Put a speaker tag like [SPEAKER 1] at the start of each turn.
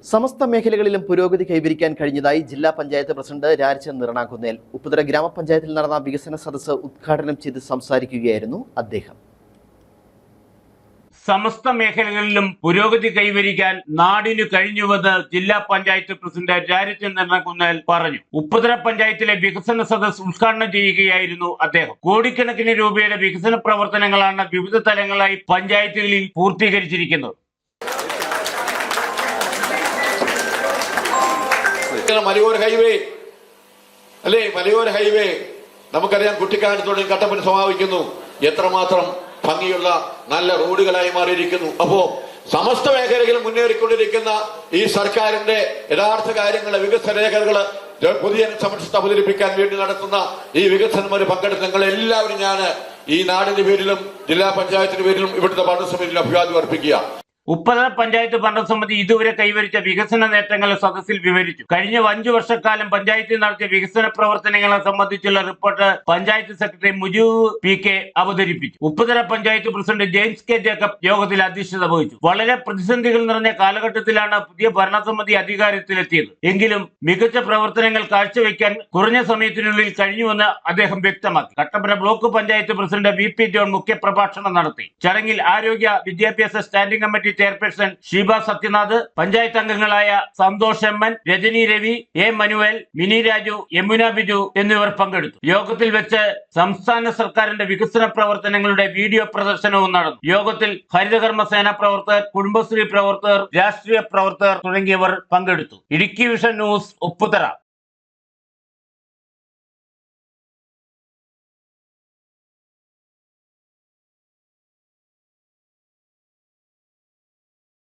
[SPEAKER 1] സമസ്ത മേഖലകളിലും പുരോഗതി കൈവരിക്കാൻ കഴിഞ്ഞതായി ജില്ലാ പഞ്ചായത്ത് പ്രസിഡന്റ് രാജൻ നിറണാകുന്നേൽ. ഉപ്പുതര ഗ്രാമപഞ്ചായത്തിൽ നടന്ന വികസന സദസ്സ് ഉദ്ഘാടനം ചെയ്ത് സംസാരിക്കുകയായിരുന്നു അദ്ദേഹം.
[SPEAKER 2] സമസ്ത മേഖലകളിലും പുരോഗതി കൈവരിക്കാൻ നാടിനു കഴിഞ്ഞുവെന്ന് ജില്ലാ പഞ്ചായത്ത് പ്രസിഡന്റ് രാജചന്ദ്രൻ കുന്നേൽ പറഞ്ഞു. ഉപ്പുതര പഞ്ചായത്തിലെ വികസന സദസ് ഉദ്ഘാടനം ചെയ്യുകയായിരുന്നു അദ്ദേഹം. കോടിക്കണക്കിന് രൂപയുടെ വികസന പ്രവർത്തനങ്ങളാണ് വിവിധ തലങ്ങളായി പഞ്ചായത്തുകളിൽ പൂർത്തീകരിച്ചിരിക്കുന്നത്.
[SPEAKER 3] ഇങ്ങനെ മലയോര ഹൈവേ. അല്ലേ? മലയോര ഹൈവേ. നമുക്കറിയാം കുട്ടിക്കാലത്തോടെ കട്ടപ്പന സമാപിക്കുന്നു. എത്രമാത്രം ഭംഗിയുള്ള നല്ല റോഡുകളായി മാറിയിരിക്കുന്നു. അപ്പോ സമസ്ത മേഖലകളിൽ മുന്നേറിക്കൊണ്ടിരിക്കുന്ന ഈ സർക്കാരിന്റെ യഥാർത്ഥ കാര്യങ്ങളെ വികസന രേഖകൾ പുതിയ സമക്ഷത്ത് അവതരിപ്പിക്കാൻ വേണ്ടി നടത്തുന്ന ഈ വികസനം പങ്കെടുത്ത നിങ്ങൾ എല്ലാവരും ഞാൻ ഈ നാടിന്റെ പേരിലും ജില്ലാ പഞ്ചായത്തിന്റെ പേരിലും ഇവിടുത്തെ ഭരണസമിതിയിൽ അഭിവാദ്യം അർപ്പിക്കുക.
[SPEAKER 2] ഉപ്പതല പഞ്ചായത്ത് ഭരണസമിതി ഇതുവരെ കൈവരിച്ച വികസന നേട്ടങ്ങൾ സദസ്സിൽ വിവരിച്ചു. കഴിഞ്ഞ അഞ്ചു വർഷക്കാലം പഞ്ചായത്തിൽ നടത്തിയ വികസന പ്രവർത്തനങ്ങളെ സംബന്ധിച്ചുള്ള report panchayat secretary Mujeeb P K അവതരിപ്പിച്ചു. Upputhara panchayat president James K Jacob യോഗത്തിൽ അധ്യക്ഷത വഹിച്ചു. വളരെ പ്രതിസന്ധികൾ നിറഞ്ഞ കാലഘട്ടത്തിലാണ് പുതിയ ഭരണസമിതി അധികാരത്തിലെത്തിയത്. എങ്കിലും മികച്ച പ്രവർത്തനങ്ങൾ കാഴ്ചവെക്കാൻ കുറഞ്ഞ സമയത്തിനുള്ളിൽ കഴിഞ്ഞുവെന്ന് അദ്ദേഹം വ്യക്തമാക്കി. Kattappana block panchayat president V P John മുഖ്യപ്രഭാഷണം നടത്തി. ചടങ്ങിൽ ആരോഗ്യ വിദ്യാഭ്യാസ standing committee chairperson Sheeba Sathyanath panchayat അംഗങ്ങളായ Santhosh M N Rajani Ravi A Manuel Mini Raju Yamuna Biju എന്നിവർ പങ്കെടുത്തു. യോഗത്തിൽ വെച്ച് സംസ്ഥാന സർക്കാരിന്റെ വികസന പ്രവർത്തനങ്ങളുടെ വീഡിയോ പ്രദർശനവും നടന്നു. യോഗത്തിൽ ഹരിതകർമ്മ സേന പ്രവർത്തകർ കുടുംബശ്രീ പ്രവർത്തകർ രാഷ്ട്രീയ പ്രവർത്തകർ തുടങ്ങിയവർ പങ്കെടുത്തു. Idukki vision news Upputhara.